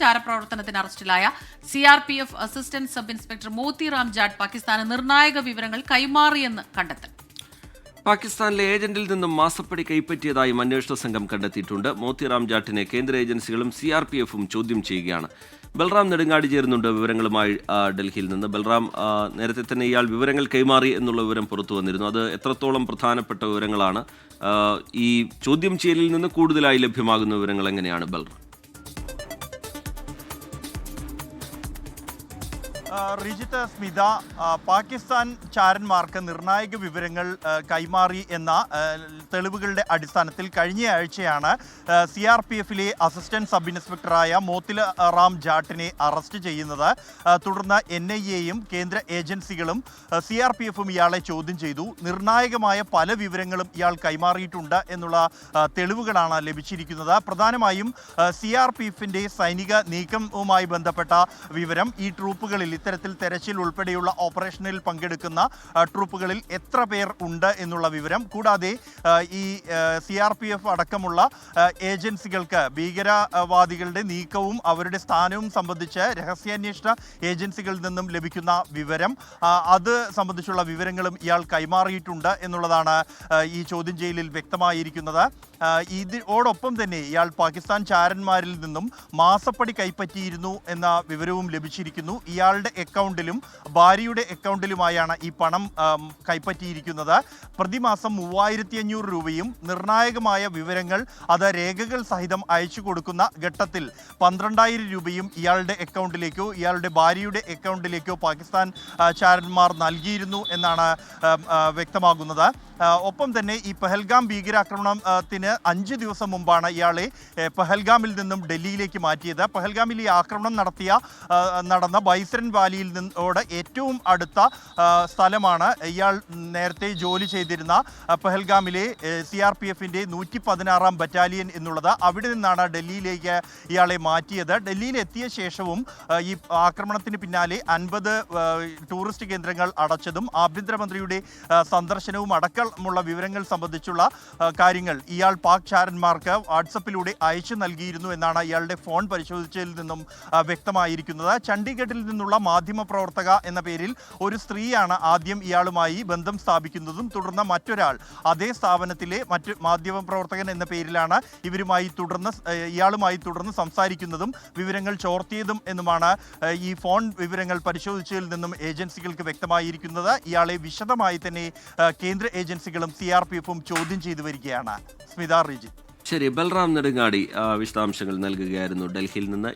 ചാരപ്രവർത്തനത്തിന് അറസ്റ്റിലായ C R P F assistant sub inspector Motiram Jat പാകിസ്ഥാന് നിർണായക വിവരങ്ങൾ കൈമാറിയെന്ന് കണ്ടെത്തൽ. പാകിസ്ഥാനിലെ ഏജന്റിൽ നിന്നും മാസപ്പടി കൈപ്പറ്റിയതായും അന്വേഷണ സംഘം കണ്ടെത്തിയിട്ടുണ്ട്. മോത്തിറാം ജാട്ടിനെ കേന്ദ്ര ഏജൻസികളും സി ആർ പി എഫും ചോദ്യം ചെയ്യുകയാണ്. ബൽറാം നെടുങ്ങാടി ചേരുന്നുണ്ട് വിവരങ്ങളുമായി ഡൽഹിയിൽ നിന്ന്. ബൽറാം നേരത്തെ തന്നെ ഇയാൾ വിവരങ്ങൾ കൈമാറി എന്നുള്ള വിവരം പുറത്തു വന്നിരുന്നു. അത് എത്രത്തോളം പ്രധാനപ്പെട്ട വിവരങ്ങളാണ്? ഈ ചോദ്യം ചെയ്യലിൽ നിന്ന് കൂടുതലായി ലഭ്യമാകുന്ന വിവരങ്ങൾ എങ്ങനെയാണ് ബൽറാം? റിജിത്ത് സ്മിത പാകിസ്ഥാൻ ചാരന്മാർക്ക് നിർണായക വിവരങ്ങൾ കൈമാറി എന്ന തെളിവുകളുടെ അടിസ്ഥാനത്തിൽ കഴിഞ്ഞ ആഴ്ചയാണ് സി ആർ പി എഫിലെ അസിസ്റ്റന്റ് സബ് ഇൻസ്പെക്ടറായ മോത്തില റാം ജാട്ടിനെ അറസ്റ്റ് ചെയ്യുന്നത്. തുടർന്ന് എൻ ഐ എയും കേന്ദ്ര ഏജൻസികളും സി ആർ പി എഫും ഇയാളെ ചോദ്യം ചെയ്തു. നിർണായകമായ പല വിവരങ്ങളും ഇയാൾ കൈമാറിയിട്ടുണ്ട് എന്നുള്ള തെളിവുകളാണ് ലഭിച്ചിരിക്കുന്നത്. പ്രധാനമായും സി ആർ പി സൈനിക നീക്കവുമായി ബന്ധപ്പെട്ട വിവരം ഈ ട്രൂപ്പുകളിൽ ഇത്തരത്തിൽ തെരച്ചിൽ ഉൾപ്പെടെയുള്ള ഓപ്പറേഷനിൽ പങ്കെടുക്കുന്ന ട്രൂപ്പുകളിൽ എത്ര പേർ ഉണ്ട് എന്നുള്ള വിവരം കൂടാതെ ഈ സി ആർ പി എഫ് അടക്കമുള്ള ഏജൻസികൾക്ക് ഭീകരവാദികളുടെ നീക്കവും അവരുടെ സ്ഥാനവും സംബന്ധിച്ച് രഹസ്യാന്വേഷണ ഏജൻസികളിൽ നിന്നും ലഭിക്കുന്ന വിവരം അത് സംബന്ധിച്ചുള്ള വിവരങ്ങളും ഇയാൾ കൈമാറിയിട്ടുണ്ട് എന്നുള്ളതാണ് ഈ ചോദ്യം ചെയ്യലിൽ വ്യക്തമായിരിക്കുന്നത്. ഇതിനോടൊപ്പം തന്നെ ഇയാൾ പാകിസ്ഥാൻ ചാരന്മാരിൽ നിന്നും മാസപ്പടി കൈപ്പറ്റിയിരുന്നു എന്ന വിവരവും ലഭിച്ചിരിക്കുന്നു. ഇയാളുടെ അക്കൗണ്ടിലും ഭാര്യയുടെ അക്കൗണ്ടിലുമായാണ് ഈ പണം കൈപ്പറ്റിയിരിക്കുന്നത്. പ്രതിമാസം മൂവായിരത്തി അഞ്ഞൂറ് രൂപയും നിർണായകമായ വിവരങ്ങൾ അത് രേഖകൾ സഹിതം അയച്ചു കൊടുക്കുന്ന ഘട്ടത്തിൽ പന്ത്രണ്ടായിരം രൂപയും ഇയാളുടെ അക്കൗണ്ടിലേക്കോ ഇയാളുടെ ഭാര്യയുടെ അക്കൗണ്ടിലേക്കോ പാകിസ്ഥാൻ ചാരന്മാർ നൽകിയിരുന്നു എന്നാണ് വ്യക്തമാകുന്നത്. ഒപ്പം തന്നെ ഈ പെഹൽഗാം ഭീകരാക്രമണത്തിന് അഞ്ച് ദിവസം മുമ്പാണ് ഇയാളെ പെഹൽഗാമിൽ നിന്നും ഡൽഹിയിലേക്ക് മാറ്റിയത്. പെഹൽഗാമിൽ ഈ ആക്രമണം നടത്തിയ നടന്ന ബൈസരൻ വാലിയിൽ നിന്നോട് ഏറ്റവും അടുത്ത സ്ഥലമാണ്. ഇയാൾ നേരത്തെ ജോലി ചെയ്തിരുന്ന പെഹൽഗാമിലെ സി ആർ പി എഫിന്റെ നൂറ്റി പതിനാറാം ബറ്റാലിയൻ എന്നുള്ളത് അവിടെ നിന്നാണ് ഡൽഹിയിലേക്ക് ഇയാളെ മാറ്റിയത്. ഡൽഹിയിൽ എത്തിയ ശേഷവും ഈ ആക്രമണത്തിന് പിന്നാലെ അൻപത് ടൂറിസ്റ്റ് കേന്ദ്രങ്ങൾ അടച്ചതും ആഭ്യന്തരമന്ത്രിയുടെ സന്ദർശനവും അടക്കമുള്ള വിവരങ്ങൾ സംബന്ധിച്ചുള്ള കാര്യങ്ങൾ ഇയാൾ പാക് ചാരന്മാർക്ക് വാട്സപ്പിലൂടെ അയച്ചു നൽകിയിരുന്നു എന്നാണ് ഇയാളുടെ ഫോൺ പരിശോധിച്ചതിൽ നിന്നും വ്യക്തമായിരിക്കുന്നത്. ചണ്ഡീഗഡിൽ നിന്നുള്ള മാധ്യമ പ്രവർത്തക എന്ന പേരിൽ ഒരു സ്ത്രീയാണ് ആദ്യം ഇയാളുമായി ബന്ധം സ്ഥാപിക്കുന്നതും തുടർന്ന് മറ്റൊരാൾ അതേ സ്ഥാപനത്തിലെ മറ്റ് മാധ്യമപ്രവർത്തകൻ എന്ന പേരിലാണ് ഇവരുമായി തുടർന്ന് ഇയാളുമായി തുടർന്ന് സംസാരിക്കുന്നതും വിവരങ്ങൾ ചോർത്തിയതും എന്നുമാണ് ഈ ഫോൺ വിവരങ്ങൾ പരിശോധിച്ചതിൽ നിന്നും ഏജൻസികൾക്ക് വ്യക്തമായിരിക്കുന്നത്. ഇയാളെ വിശദമായി തന്നെ കേന്ദ്ര ഏജൻസികളും സി ആർ പി എഫും ചോദ്യം ചെയ്തു വരികയാണ്. സ്മിത റിജി. ശരി ബൽറാം നെടുങ്ങാടി വിശദാംശങ്ങൾ നൽകുകയായിരുന്നു ഡൽഹിയിൽ നിന്ന്.